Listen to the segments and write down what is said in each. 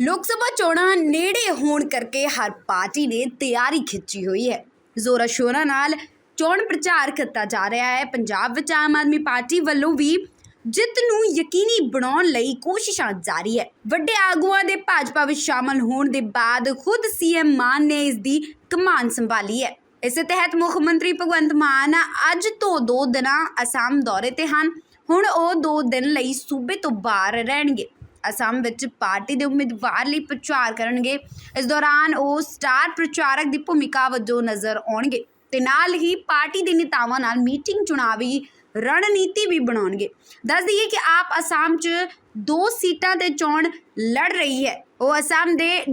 ਲੋਕ ਸਭਾ ਚੋਣਾਂ ਨੇੜੇ ਹੋਣ ਕਰਕੇ ਹਰ ਪਾਰਟੀ ਨੇ ਤਿਆਰੀ ਖਿੱਚੀ ਹੋਈ ਹੈ। ਜ਼ੋਰਾਂ ਸ਼ੋਰਾਂ ਨਾਲ ਚੋਣ ਪ੍ਰਚਾਰ ਕੀਤਾ ਜਾ ਰਿਹਾ ਹੈ। ਪੰਜਾਬ ਵਿੱਚ ਆਮ ਆਦਮੀ ਪਾਰਟੀ ਵੱਲੋਂ ਵੀ ਜਿੱਤ ਨੂੰ ਯਕੀਨੀ ਬਣਾਉਣ ਲਈ ਕੋਸ਼ਿਸ਼ਾਂ ਜਾਰੀ ਹੈ। ਵੱਡੇ ਆਗੂਆਂ ਦੇ ਭਾਜਪਾ ਵਿੱਚ ਸ਼ਾਮਲ ਹੋਣ ਦੇ ਬਾਅਦ ਖੁਦ ਸੀਐਮ ਮਾਨ ਨੇ ਇਸ ਦੀ ਕਮਾਨ ਸੰਭਾਲੀ ਹੈ। ਇਸੇ ਤਹਿਤ ਮੁੱਖ ਮੰਤਰੀ ਭਗਵੰਤ ਮਾਨ ਅੱਜ ਤੋਂ ਦੋ ਦਿਨਾਂ ਅਸਾਮ ਦੌਰੇ ਤੇ ਹਨ। ਹੁਣ ਉਹ ਦੋ ਦਿਨ ਲਈ ਸੂਬੇ ਤੋਂ ਬਾਹਰ ਰਹਿਣਗੇ। ਅਸਾਮ ਵਿੱਚ ਪਾਰਟੀ ਦੇ ਉਮੀਦਵਾਰ ਲਈ ਪ੍ਰਚਾਰ ਕਰਨਗੇ। ਇਸ ਦੌਰਾਨ ਉਹ ਸਟਾਰ ਪ੍ਰਚਾਰਕ ਦੀ ਭੂਮਿਕਾ ਵਜੋਂ ਨਜ਼ਰ ਆਉਣਗੇ ਤੇ ਨਾਲ ਹੀ ਪਾਰਟੀ ਦੇ ਨੇਤਾਵਾਂ ਨਾਲ ਮੀਟਿੰਗ ਚੁਣਾਵੀ ਰਣਨੀਤੀ ਵੀ ਬਣਾਉਣਗੇ। ਦੱਸ ਦਈਏ ਕਿ ਆਪ ਅਸਾਮ 'ਚ ਦੋ ਸੀਟਾਂ ਤੇ ਚੋਣ ਲੜ ਰਹੀ ਹੈ। ਉਹ ਅਸਾਮ ਦੇ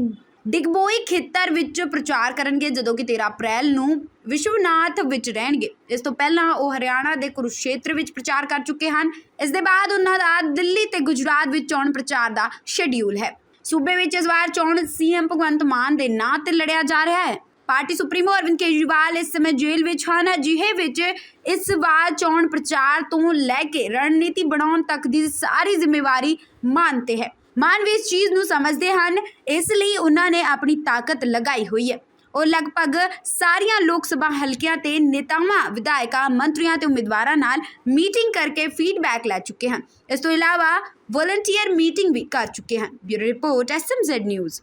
ਡਿਗਬੋਈ ਖੇਤਰ ਵਿੱਚ ਪ੍ਰਚਾਰ ਕਰਨਗੇ ਜਦੋਂ ਕਿ 13 ਅਪ੍ਰੈਲ ਨੂੰ ਵਿਸ਼ਵਨਾਥ ਵਿੱਚ ਰਹਿਣਗੇ। ਇਸ ਤੋਂ ਪਹਿਲਾਂ ਉਹ ਹਰਿਆਣਾ ਦੇ ਕੁਰੂਕਸ਼ੇਤਰ ਵਿੱਚ ਪ੍ਰਚਾਰ ਕਰ ਚੁੱਕੇ ਹਨ। ਇਸ ਦੇ ਬਾਅਦ ਉਹਨਾਂ ਦਾ ਦਿੱਲੀ ਤੇ ਗੁਜਰਾਤ ਵਿੱਚ ਚੋਣ ਪ੍ਰਚਾਰ ਦਾ ਸ਼ੈਡਿਊਲ ਹੈ। ਸੂਬੇ ਵਿੱਚ ਇਸ ਵਾਰ ਚੋਣ ਸੀਐਮ ਭਗਵੰਤ ਮਾਨ ਦੇ ਨਾਂ ਤੇ ਲੜਿਆ ਜਾ ਰਿਹਾ ਹੈ। ਪਾਰਟੀ ਸੁਪਰੀਮੋ ਅਰਵਿੰਦ ਕੇਜਰੀਵਾਲ ਇਸ ਸਮੇਂ ਜੇਲ੍ਹ ਵਿੱਚ ਹਨ। ਅਜਿਹੇ ਵਿੱਚ ਇਸ ਵਾਰ ਚੋਣ ਪ੍ਰਚਾਰ ਤੋਂ ਲੈ ਕੇ ਰਣਨੀਤੀ ਬਣਾਉਣ ਤੱਕ ਦੀ ਸਾਰੀ ਜ਼ਿੰਮੇਵਾਰੀ ਮਾਨ ਤੇ ਹੈ। ਮਾਨ ਵੀ ਇਸ ਚੀਜ਼ ਨੂੰ ਸਮਝਦੇ ਹਨ, ਇਸ ਲਈ ਉਹਨਾਂ ਨੇ ਆਪਣੀ ਤਾਕਤ ਲਗਾਈ ਹੋਈ ਹੈ। ਉਹ ਲਗਭਗ ਸਾਰੀਆਂ ਲੋਕ ਸਭਾ ਹਲਕਿਆਂ ਤੇ ਨੇਤਾਵਾਂ, ਵਿਧਾਇਕਾਂ, ਮੰਤਰੀਆਂ ਤੇ ਉਮੀਦਵਾਰਾਂ ਨਾਲ ਮੀਟਿੰਗ ਕਰਕੇ ਫੀਡਬੈਕ ਲੈ ਚੁੱਕੇ ਹਨ। ਇਸ ਤੋਂ ਇਲਾਵਾ ਵੋਲੰਟੀਅਰ ਮੀਟਿੰਗ ਵੀ ਕਰ ਚੁੱਕੇ ਹਨ। Bureau report, SMZ news.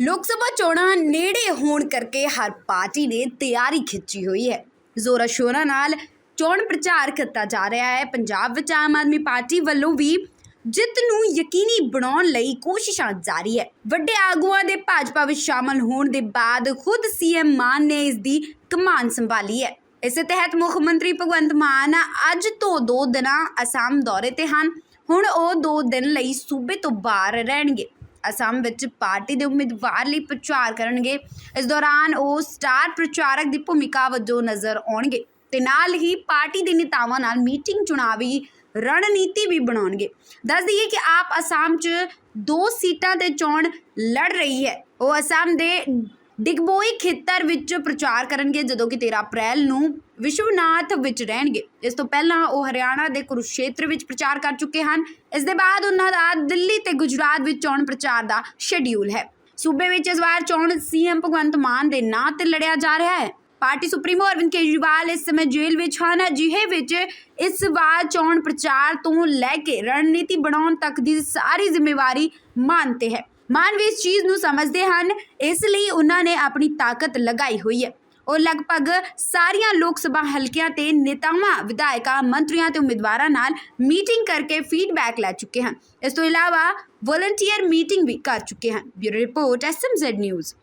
Lok Sabha ਚੋਣਾਂ ਨੇੜੇ ਹੋਣ ਕਰਕੇ ਹਰ ਪਾਰਟੀ ਨੇ ਤਿਆਰੀ ਖਿੱਚੀ ਹੋਈ ਹੈ। ਜ਼ੋਰਾਂ ਸ਼ੋਰਾਂ ਨਾਲ ਚੋਣ ਪ੍ਰਚਾਰ ਕੀਤਾ ਜਾ ਰਿਹਾ ਹੈ। ਪੰਜਾਬ ਵਿੱਚ ਆਮ ਆਦਮੀ ਪਾਰਟੀ ਵੱਲੋਂ ਵੀ ਜਿੱਤ ਨੂੰ ਯਕੀਨੀ ਬਣਾਉਣ ਲਈ ਕੋਸ਼ਿਸ਼ਾਂ ਜਾਰੀ ਹੈ। ਵੱਡੇ ਆਗੂਆਂ ਦੇ ਭਾਜਪਾ ਵਿੱਚ ਸ਼ਾਮਲ ਹੋਣ ਦੇ ਬਾਅਦ ਖੁਦ ਸੀਐਮ ਮਾਨ ਨੇ ਇਸ ਦੀ ਕਮਾਨ ਸੰਭਾਲੀ ਹੈ। ਇਸੇ ਤਹਿਤ ਮੁੱਖ ਮੰਤਰੀ ਭਗਵੰਤ ਮਾਨ ਅੱਜ ਤੋਂ ਦੋ ਦਿਨਾਂ ਅਸਾਮ ਦੌਰੇ ਤੇ ਹਨ। ਹੁਣ ਉਹ ਦੋ ਦਿਨ ਲਈ ਸੂਬੇ ਤੋਂ ਬਾਹਰ ਰਹਿਣਗੇ। ਅਸਾਮ ਵਿੱਚ ਪਾਰਟੀ ਦੇ ਉਮੀਦਵਾਰ ਲਈ ਪ੍ਰਚਾਰ ਕਰਨਗੇ। ਇਸ ਦੌਰਾਨ ਉਹ ਸਟਾਰ ਪ੍ਰਚਾਰਕ ਦੀ ਭੂਮਿਕਾ ਵਜੋਂ ਨਜ਼ਰ ਆਉਣਗੇ ਤੇ ਨਾਲ ਹੀ ਪਾਰਟੀ ਦੇ ਨੇਤਾਵਾਂ ਨਾਲ ਮੀਟਿੰਗ ਚੁਣਾਵੀ ਰਣਨੀਤੀ ਵੀ ਬਣਾਉਣਗੇ। ਦੱਸ ਦਈਏ ਕਿ ਆਪ ਅਸਾਮ 'ਚ ਦੋ ਸੀਟਾਂ ਤੇ ਚੋਣ ਲੜ ਰਹੀ ਹੈ। ਉਹ ਅਸਾਮ ਦੇ ਡਿਗਬੋਈ ਖੇਤਰ ਵਿੱਚ ਪ੍ਰਚਾਰ ਕਰਨਗੇ, ਜਦੋਂ ਕਿ 13 ਅਪ੍ਰੈਲ ਨੂੰ ਵਿਸ਼ਵਨਾਥ ਵਿੱਚ ਰਹਿਣਗੇ। ਇਸ ਤੋਂ ਪਹਿਲਾਂ ਉਹ ਹਰਿਆਣਾ ਦੇ ਕੁਰੂਕਸ਼ੇਤਰ ਵਿੱਚ ਪ੍ਰਚਾਰ ਕਰ ਚੁੱਕੇ ਹਨ। ਇਸ ਦੇ ਬਾਅਦ ਉਹਨਾਂ ਦਾ ਦਿੱਲੀ ਤੇ ਗੁਜਰਾਤ ਵਿੱਚ ਚੋਣ ਪ੍ਰਚਾਰ ਦਾ ਸ਼ੈਡਿਊਲ ਹੈ। ਸੂਬੇ ਵਿੱਚ ਇਸ ਵਾਰ ਚੋਣ ਸੀਐਮ ਭਗਵੰਤ ਮਾਨ ਦੇ ਨਾਂ ਤੇ ਲੜਿਆ ਜਾ ਰਿਹਾ ਹੈ। ਪਾਰਟੀ ਸੁਪਰੀਮੋ ਅਰਵਿੰਦ ਕੇਜਰੀਵਾਲ ਇਸ ਸਮੇਂ ਜੇਲ੍ਹ ਵਿੱਚ ਹਨ। ਅਜਿਹੇ ਵਿੱਚ ਇਸ ਵਾਰ ਚੋਣ ਪ੍ਰਚਾਰ ਤੋਂ ਲੈ ਕੇ ਰਣਨੀਤੀ ਬਣਾਉਣ ਤੱਕ ਦੀ ਸਾਰੀ ਜ਼ਿੰਮੇਵਾਰੀ ਮਾਨ ਤੇ ਹੈ। ਮਾਨ ਵੀ ਇਸ ਚੀਜ਼ ਨੂੰ ਸਮਝਦੇ ਹਨ, ਇਸ ਲਈ ਉਹਨਾਂ ਨੇ ਆਪਣੀ ਤਾਕਤ ਲਗਾਈ ਹੋਈ ਹੈ। ਉਹ ਲਗਭਗ ਸਾਰੀਆਂ ਲੋਕ ਸਭਾ ਹਲਕਿਆਂ ਤੇ ਨੇਤਾਵਾਂ, ਵਿਧਾਇਕਾਂ, ਮੰਤਰੀਆਂ ਤੇ ਉਮੀਦਵਾਰਾਂ ਨਾਲ ਮੀਟਿੰਗ ਕਰਕੇ ਫੀਡਬੈਕ ਲੈ ਚੁੱਕੇ ਹਨ। ਇਸ ਤੋਂ ਇਲਾਵਾ ਵੋਲੰਟੀਅਰ ਮੀਟਿੰਗ ਵੀ ਕਰ ਚੁੱਕੇ ਹਨ। Bureau report SMZ news.